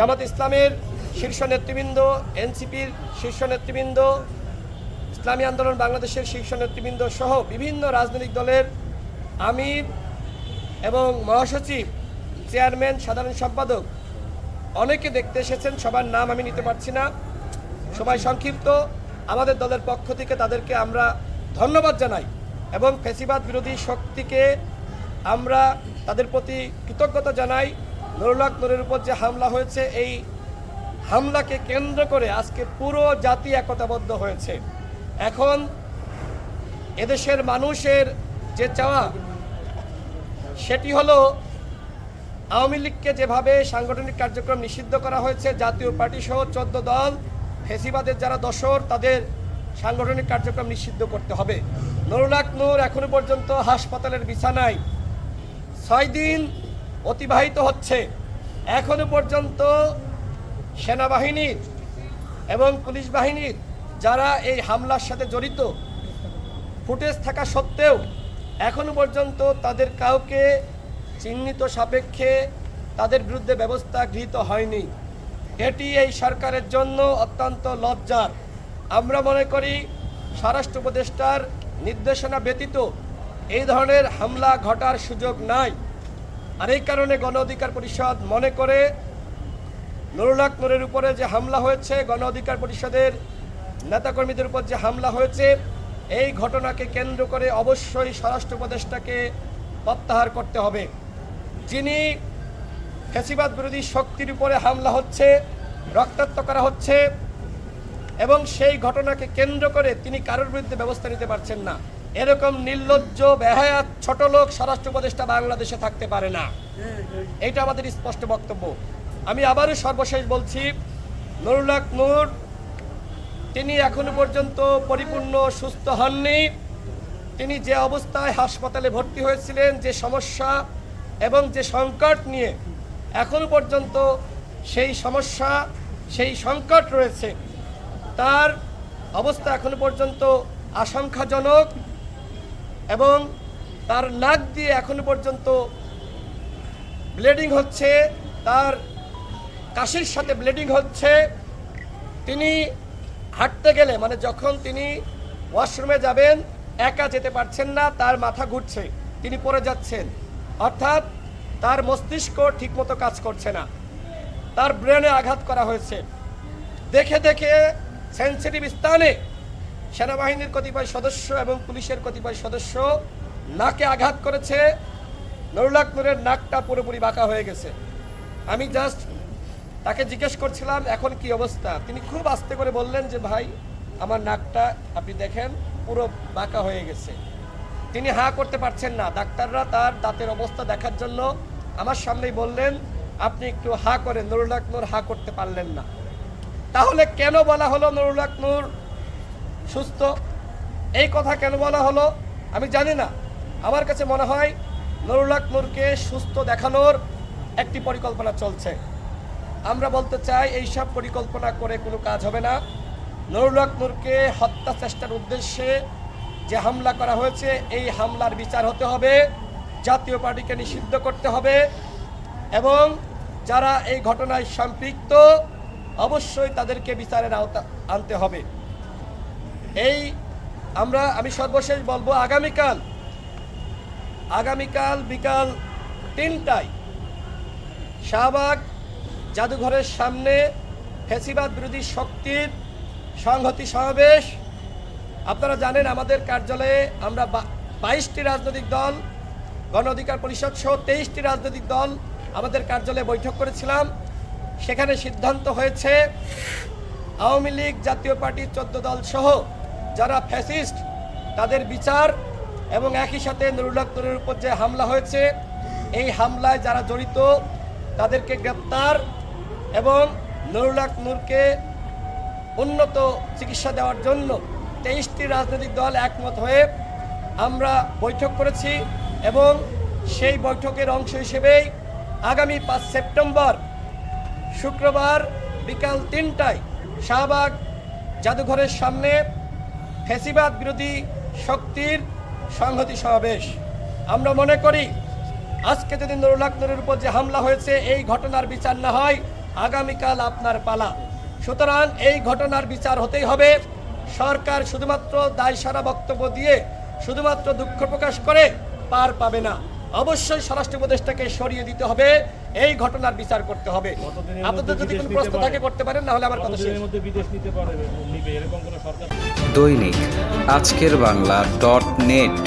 জামাত ইসলামের শীর্ষ নেতৃবৃন্দ, এনসিপির শীর্ষ নেতৃবৃন্দ, ইসলামী আন্দোলন বাংলাদেশের শীর্ষ নেতৃবৃন্দ সহ বিভিন্ন রাজনৈতিক দলের আমির এবং মহাসচিব, চেয়ারম্যান, সাধারণ সম্পাদক অনেকে দেখতে এসেছেন, সবার নাম আমি নিতে পারছি না। সবাই সংক্ষিপ্ত। আমাদের দলের পক্ষ থেকে তাদেরকে আমরা ধন্যবাদ জানাই এবং ফেসিবাদ বিরোধী শক্তিকে আমরা তাদের প্রতি কৃতজ্ঞতা জানাই। নুরুল্লাহ উপর যে হামলা হয়েছে, এই হামলাকে কেন্দ্র করে আজকে পুরো জাতি একতাবদ্ধ হয়েছে। এখন এদেশের মানুষের যে চাওয়া, সেটি হলো আওয়ামী লীগকে যেভাবে সাংগঠনিক কার্যক্রম নিষিদ্ধ করা হয়েছে, জাতীয় পার্টি সহ চোদ্দ দল, ফেসিবাদের যারা দশর তাদের সাংগঠনিক কার্যক্রম নিষিদ্ধ করতে হবে। নুরুলাক নূর এখনও পর্যন্ত হাসপাতালের বিছানায়। ছয় দিন অতিবাহিত হচ্ছে। এখনও পর্যন্ত সেনাবাহিনীর এবং পুলিশ বাহিনীর যারা এই হামলার সাথে জড়িত, ফুটেজ থাকা সত্ত্বেও এখনও পর্যন্ত তাদের কাউকে চিহ্নিত সাপেক্ষে তাদের বিরুদ্ধে ব্যবস্থা গৃহীত হয়নি। এটি এই সরকারের জন্য অত্যন্ত লজ্জার। আমরা মনে করি স্বরাষ্ট্র উপদেষ্টার নির্দেশনা ব্যতীত এই ধরনের হামলা ঘটার সুযোগ নাই। আর এই কারণে গণ অধিকার পরিষদ মনে করে নুরুলাক নুরের উপরে যে হামলা হয়েছে, গণ অধিকার পরিষদের নেতাকর্মীদের উপর যে হামলা হয়েছে, এই ঘটনাকে কেন্দ্র করে অবশ্যই স্বরাষ্ট্র উপদেষ্টাকে প্রত্যাহার করতে হবে। যিনি ফেসিবাদ বিরোধী শক্তির উপরে হামলা হচ্ছে, রক্তাক্ত করা হচ্ছে, এবং সেই ঘটনাকে কেন্দ্র করে তিনি কারোর বিরুদ্ধে ব্যবস্থা নিতে পারছেন না। এরকম নির্লজ্জ, বেহায়াত, ছোট লোক স্বরাষ্ট্র উপদেষ্টা বাংলাদেশে থাকতে পারে না। এটা আমাদের স্পষ্ট বক্তব্য। আমি আবারও সর্বশেষ বলছি নুরুল্লাহ নূর, তিনি এখনও পর্যন্ত পরিপূর্ণ সুস্থ হননি। তিনি যে অবস্থায় হাসপাতালে ভর্তি হয়েছিলেন, যে সমস্যা এবং যে সংকট নিয়ে এখনও পর্যন্ত সেই সমস্যা, সেই সংকট রয়েছে। তার অবস্থা এখনও পর্যন্ত আশঙ্কাজনক। এবং তার নাক দিয়ে এখনও পর্যন্ত ব্লিডিং হচ্ছে, তার কাশির সাথে ব্লিডিং হচ্ছে। তিনি হাঁটতে গেলে মানে যখন তিনি ওয়াশরুমে যাবেন, একা যেতে পারছেন না, তার মাথা ঘুরছে, তিনি পড়ে যাচ্ছেন। অর্থাৎ তার মস্তিষ্ক ঠিকমতো কাজ করছে না। তার ব্রেনে আঘাত করা হয়েছে। দেখে দেখে সেন্সিটিভ স্থানে সেনাবাহিনীর কতিপয় সদস্য এবং পুলিশের কতিপয় সদস্য নাকে আঘাত করেছে। নুরুল্লাহ নূরের নাকটা পুরোপুরি বাঁকা হয়ে গেছে। আমি জাস্ট তাকে জিজ্ঞেস করছিলাম, এখন কি অবস্থা? তিনি খুব আস্তে করে বললেন যে, ভাই, আমার নাকটা, আপনি দেখেন, পুরো বাঁকা হয়ে গেছে। তিনি হা করতে পারছেন না। ডাক্তাররা তার দাঁতের অবস্থা দেখার জন্য আমার সামনেই বললেন, আপনি একটু হা করেন নুরুল্লাহ নূর হা করতে পারলেন না। তাহলে কেন বলা হলো নুরুল্লাহ নূর? সুস্থ। এই কথা কেন বলা হলো আমি জানি না। আমার কাছে মনে হয় নুরুল্লাহ নূরকে সুস্থ দেখানোর একটি পরিকল্পনা চলছে। আমরা বলতে চাই এইসব পরিকল্পনা করে কোনো কাজ হবে না। নুরুল্লাহ নূরকে হত্যা চেষ্টার উদ্দেশ্যে যে হামলা করা হয়েছে, এই হামলার বিচার হতে হবে, জাতীয় পার্টিকে নিষিদ্ধ করতে হবে এবং যারা এই ঘটনায় সম্পৃক্ত, অবশ্যই তাদেরকে বিচারের আওতা আনতে হবে। এই আমরা, আমি সর্বশেষ বলব, আগামীকাল আগামীকাল বিকাল তিনটায় শাহবাগ জাদুঘরের সামনে ফেসিবাদ বিরোধী শক্তির সংহতি সমাবেশ। আপনারা জানেন আমাদের কার্যালয়ে আমরা বাইশটি রাজনৈতিক দল, গণ অধিকার পরিষদ সহ তেইশটি রাজনৈতিক দল আমাদের কার্যালয়ে বৈঠক করেছিলাম। সেখানে সিদ্ধান্ত হয়েছে আওয়ামী লীগ জাতীয় পার্টির চোদ্দ দল সহ যারা ফ্যাসিস্ট, তাদের বিচার এবং একই সাথে নুরুল্লাহ নুরের উপর যে হামলা হয়েছে, এই হামলায় যারা জড়িত, তাদেরকে গ্রেপ্তার এবং নুরুল্লাহ নূরকে উন্নত চিকিৎসা দেওয়ার জন্য তেইশটি রাজনৈতিক দল একমত হয়ে আমরা বৈঠক করেছি এবং সেই বৈঠকের অংশ হিসেবেই আগামী পাঁচ সেপ্টেম্বর, শুক্রবার বিকাল তিনটায় শাহবাগ জাদুঘরের সামনে ফেসিবাদ বিরোধী শক্তির সংহতি সমাবেশ। আমরা মনে করি, আজকে যদি নুরের উপর যে হামলা হয়েছে, এই ঘটনার বিচার না হয় আগামীকাল আপনার পালা। সুতরাং এই ঘটনার বিচার হতেই হবে। সরকার শুধুমাত্র দায় সারা বক্তব্য দিয়ে শুধুমাত্র দুঃখ প্রকাশ করে পার পাবে না। অবশ্যই স্বরাষ্ট্র উপদেষ্টাকে সরিয়ে দিতে হবে। এই ঘটনার বিচার করতে হবে। আপনাদের যদি কোনো প্রশ্ন থাকে করতে পারেন না হলে আমার কথা শেষ। কতদিনের মধ্যে বিদেশ নিতে পারবে নিবে এরকম কোনো সরকার? দৈনিক আজকের বাংলা ডট নেট।